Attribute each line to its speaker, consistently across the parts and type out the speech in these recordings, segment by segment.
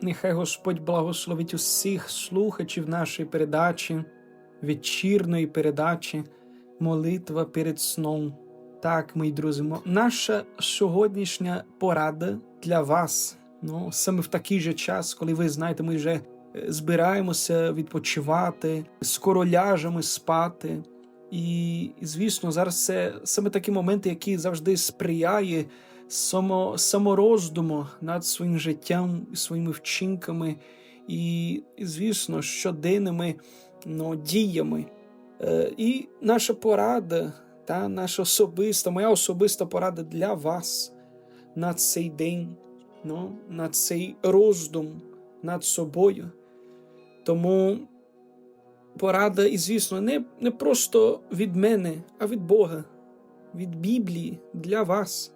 Speaker 1: Нехай Господь благословить усіх слухачів нашої передачі, вечірної передачі, молитва перед сном. Так, мої друзі, наша сьогоднішня порада для вас. Ну, саме в такий же час, коли ви знаєте, ми вже е, збираємося відпочивати, скоро ляжемо спати. І, звісно, зараз це саме такі моменти, які завжди сприяє само, самороздуму над своїм життям, своїми вчинками і звісно, щоденними ну, діями. Е, і наша порада, та наша особиста, моя особиста порада для вас на цей день, ну, на цей роздум над собою. Тому порада, і звісно, не, не просто від мене, а від Бога, від Біблії для вас.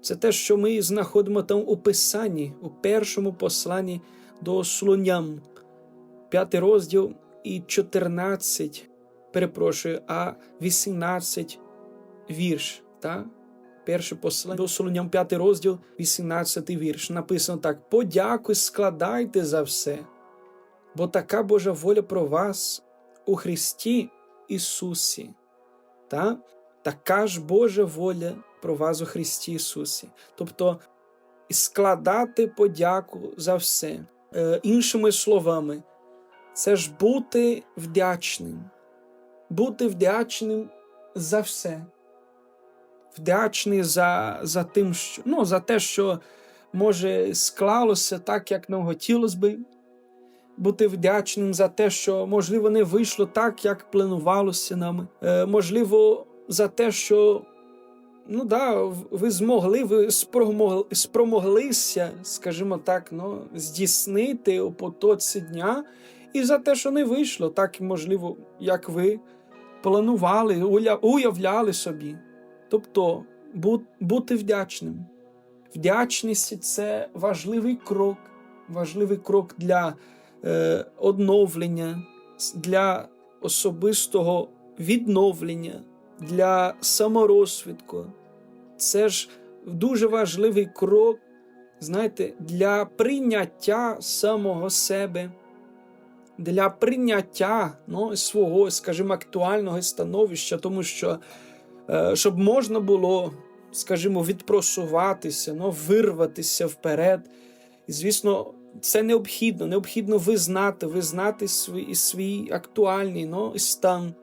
Speaker 1: Це те, що ми знаходимо там у Писанні, у першому посланні до Солоням, п'ятий розділ і 14, перепрошую, а 18 вірш. Та? Перше послання до Солоням, п'ятий розділ, 18 вірш. Написано так: Подякуй, складайте за все, бо така Божа воля про вас у Христі Ісусі. Та? Така ж Божа воля про вас у Христі Ісусі. Тобто складати подяку за все. Е, іншими словами, це ж бути вдячним, бути вдячним за все. Вдячний за, за, тим, що, ну, за те, що може склалося так, як нам хотілося би. Бути вдячним за те, що, можливо, не вийшло так, як планувалося нами. Е, можливо, за те, що ну да, ви змогли, ви спромогли, спромоглися, скажімо так, ну, здійснити у потоці дня, і за те, що не вийшло, так можливо, як ви планували, уявляли собі. Тобто бути вдячним. Вдячність це важливий крок, важливий крок для е, одновлення, для особистого відновлення, для саморозвитку. Це ж дуже важливий крок, знаєте, для прийняття самого себе, для прийняття ну, свого, скажімо, актуального становища, тому що е, щоб можна було, скажімо, відпросуватися, ну, вирватися вперед. І, звісно, це необхідно. Необхідно визнати, визнати свій, свій актуальний ну, стан, ст-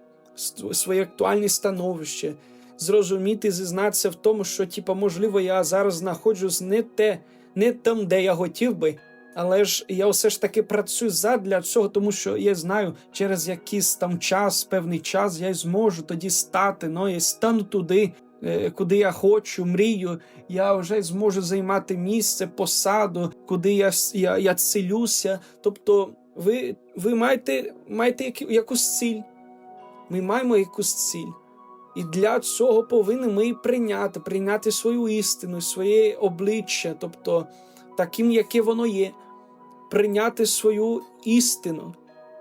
Speaker 1: своє актуальне становище, зрозуміти, зізнатися в тому, що, типа, можливо, я зараз знаходжусь не те, не там, де я хотів би. Але ж я все ж таки працюю задля цього, тому що я знаю, через якийсь там час, певний час, я зможу тоді стати. Ну, я стану туди, е, куди я хочу, мрію. Я вже зможу займати місце, посаду, куди я, я, я цілюся. Тобто, ви, ви маєте, маєте якусь ціль. Ми маємо якусь ціль. І для цього повинні ми прийняти, прийняти свою істину, своє обличчя, тобто таким, яке воно є, прийняти свою істину,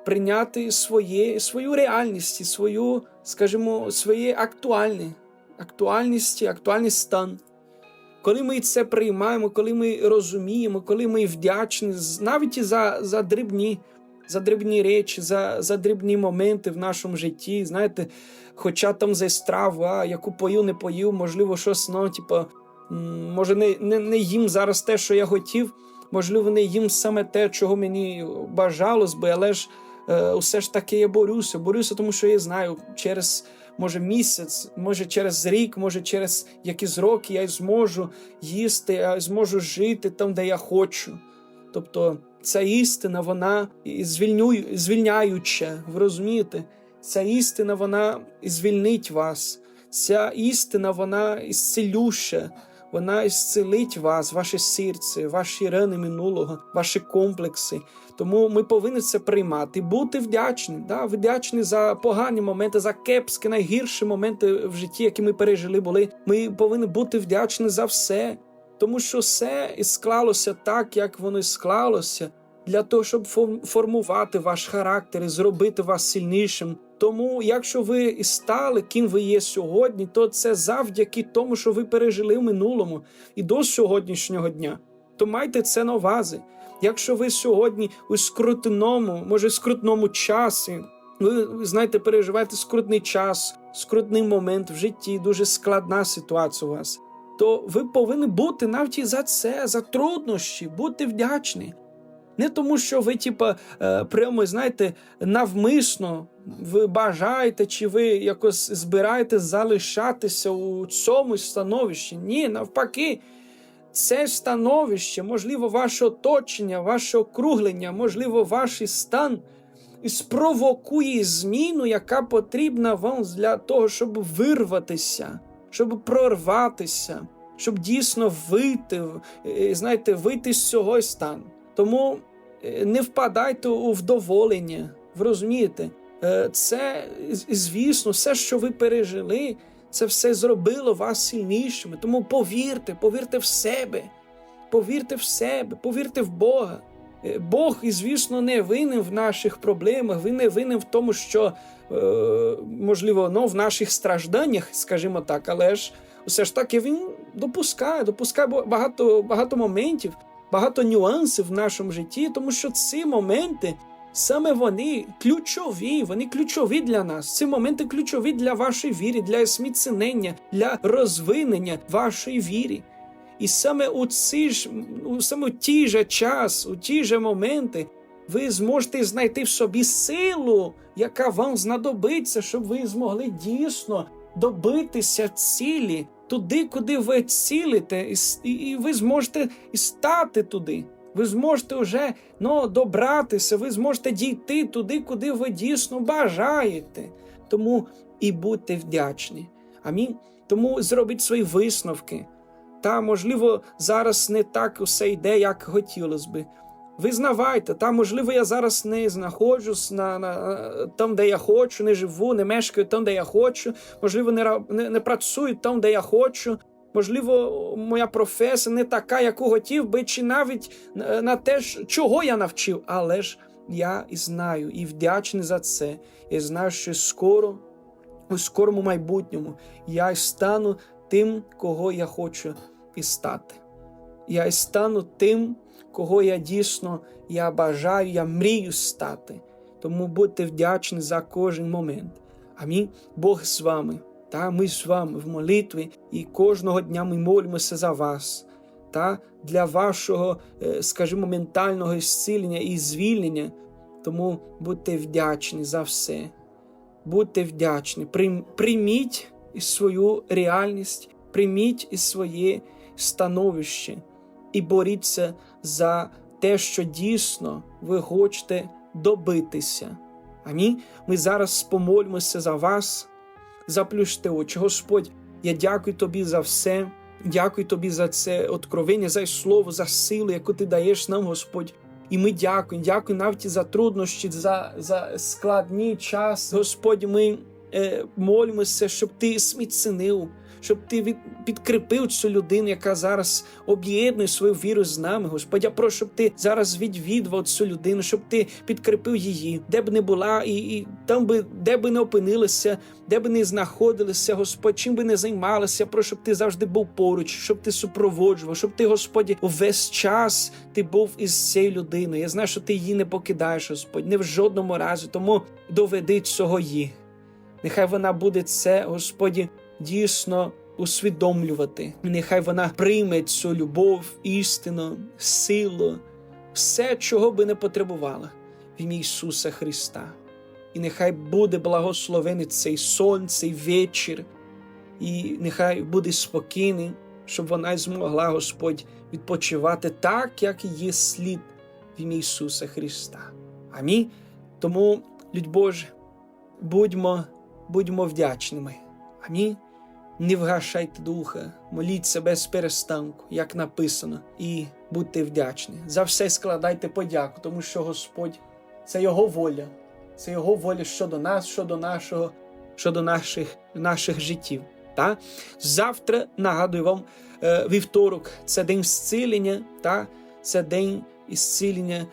Speaker 1: прийняти своє, свою реальність, свою, скажімо, своє актуальне, актуальність, актуальний стан. Коли ми це приймаємо, коли ми розуміємо, коли ми вдячні навіть за, за дрібні, за дрібні речі, за, за дрібні моменти в нашому житті, знаєте, хоча там за страву, а яку пою, не пою, можливо, щось, ну, типу, може, не, не, не їм зараз те, що я хотів, можливо, не їм саме те, чого мені бажалось би, але ж е, усе ж таки я борюся. Борюся, тому що я знаю, через може місяць, може через рік, може через якісь роки я зможу їсти, я зможу жити там, де я хочу. Тобто ця істина, вона звільнює, звільняюча, ви розумієте? Ця істина, вона звільнить вас. Ця істина, вона ісцелюща, вона ісцелить вас, ваше серце, ваші рани минулого, ваші комплекси. Тому ми повинні це приймати, бути вдячні, да? вдячні за погані моменти, за кепські, найгірші моменти в житті, які ми пережили були. Ми повинні бути вдячні за все, тому що все склалося так, як воно склалося, для того, щоб формувати ваш характер і зробити вас сильнішим. Тому, якщо ви і стали, ким ви є сьогодні, то це завдяки тому, що ви пережили в минулому і до сьогоднішнього дня. То майте це на увазі. Якщо ви сьогодні у скрутному, може скрутному часі, ви знаєте, переживаєте скрутний час, скрутний момент в житті, дуже складна ситуація у вас, то ви повинні бути навіть за це, за труднощі, бути вдячні. Не тому, що ви, типа, е, прямо знаєте, навмисно ви бажаєте, чи ви якось збираєте залишатися у цьому становищі. Ні, навпаки, це становище, можливо, ваше оточення, ваше округлення, можливо, ваш стан спровокує зміну, яка потрібна вам для того, щоб вирватися, щоб прорватися, щоб дійсно вийти, е, знаєте, вийти з цього стану. Тому е, не впадайте у вдоволення. Ви розумієте? Е, Це, звісно, все, що ви пережили, це все зробило вас сильнішими. Тому повірте, повірте в себе, повірте в себе, повірте в Бога. Е, Бог, і звісно, не винен в наших проблемах, він не винен в тому, що, е, можливо, ну, в наших стражданнях, скажімо так, але ж все ж таки він допускає, допускає багато, багато моментів, багато нюансів в нашому житті, тому що ці моменти. Саме вони ключові, вони ключові для нас. Ці моменти ключові для вашої віри, для зміцнення, для розвинення вашої віри. І саме у ці ж у саме ті же час, у ті же моменти, ви зможете знайти в собі силу, яка вам знадобиться, щоб ви змогли дійсно добитися цілі туди, куди ви цілите, і- і ви зможете і стати туди. Ви зможете вже ну, добратися, ви зможете дійти туди, куди ви дійсно бажаєте. Тому і будьте вдячні. Амінь. Тому зробіть свої висновки. Та, можливо, зараз не так усе йде, як хотілося би. Визнавайте, та, можливо, я зараз не знаходжусь на, на, там, де я хочу, не живу, не мешкаю там, де я хочу, можливо, не, не, не працюю там, де я хочу. Можливо, моя професія не така, яку хотів би, чи навіть е, на те, чого я навчив. Але ж я і знаю і вдячний за це. І знаю, що скоро, у скорому майбутньому, я стану тим, кого я хочу і стати. Я стану тим, кого я дійсно я бажаю, я мрію стати. Тому будьте вдячні за кожен момент. Амінь. Бог з вами. Та ми з вами в молитві, і кожного дня ми молимося за вас, та для вашого, е, скажімо, ментального зцілення і звільнення. Тому будьте вдячні за все. Будьте вдячні. Прийміть свою реальність, прийміть і своє становище і боріться за те, що дійсно ви хочете добитися. Амінь. Ми зараз помолимося за вас. Заплющте очі. Господь, я дякую тобі за все. Дякую тобі за це откровення, за слово, за силу, яку ти даєш нам, Господь. І ми дякуємо, дякую навіть за труднощі, за, за складний час. Господь, ми е, молимося, щоб ти зміцнив, щоб ти від, підкріпив цю людину, яка зараз об'єднує свою віру з нами. Господь, я прошу, щоб ти зараз відвідував цю людину, щоб ти підкріпив її, де б не була, і, і там би, де би не опинилися, де би не знаходилися, Господь, чим би не займалися, я прошу, щоб ти завжди був поруч, щоб ти супроводжував, щоб ти, Господь, увесь час ти був із цією людиною. Я знаю, що ти її не покидаєш, Господь, не в жодному разі. Тому доведи цього її. Нехай вона буде це, Господі, дійсно усвідомлювати. Нехай вона прийме цю любов, істину, силу, все, чого би не потребувала в ім'я Ісуса Христа. І нехай буде благословений цей сон, цей вечір, і нехай буде спокійний, щоб вона змогла, Господь, відпочивати так, як її слід в ім'я Ісуса Христа. Амінь. Тому, людь Боже, будьмо, будьмо вдячними. Амінь. Не вгашайте духа, моліться без перестанку, як написано, і будьте вдячні. За все складайте подяку, тому що Господь це Його воля, це Його воля щодо нас, щодо нашого, щодо наших, наших життів. Та? Завтра нагадую вам е, вівторок, це день зцілення, та? це день ісцілення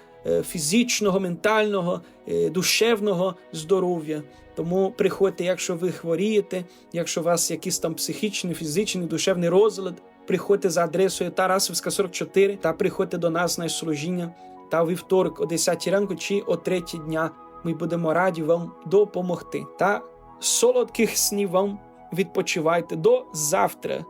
Speaker 1: фізичного, ментального, е, душевного здоров'я. Тому приходьте, якщо ви хворієте, якщо у вас якийсь там психічний, фізичний, душевний розлад, приходьте за адресою Тарасовська 44 та приходьте до нас на служіння та вівторок о 10 ранку чи о 3 дня. Ми будемо раді вам допомогти. Та солодких снів вам відпочивайте до завтра.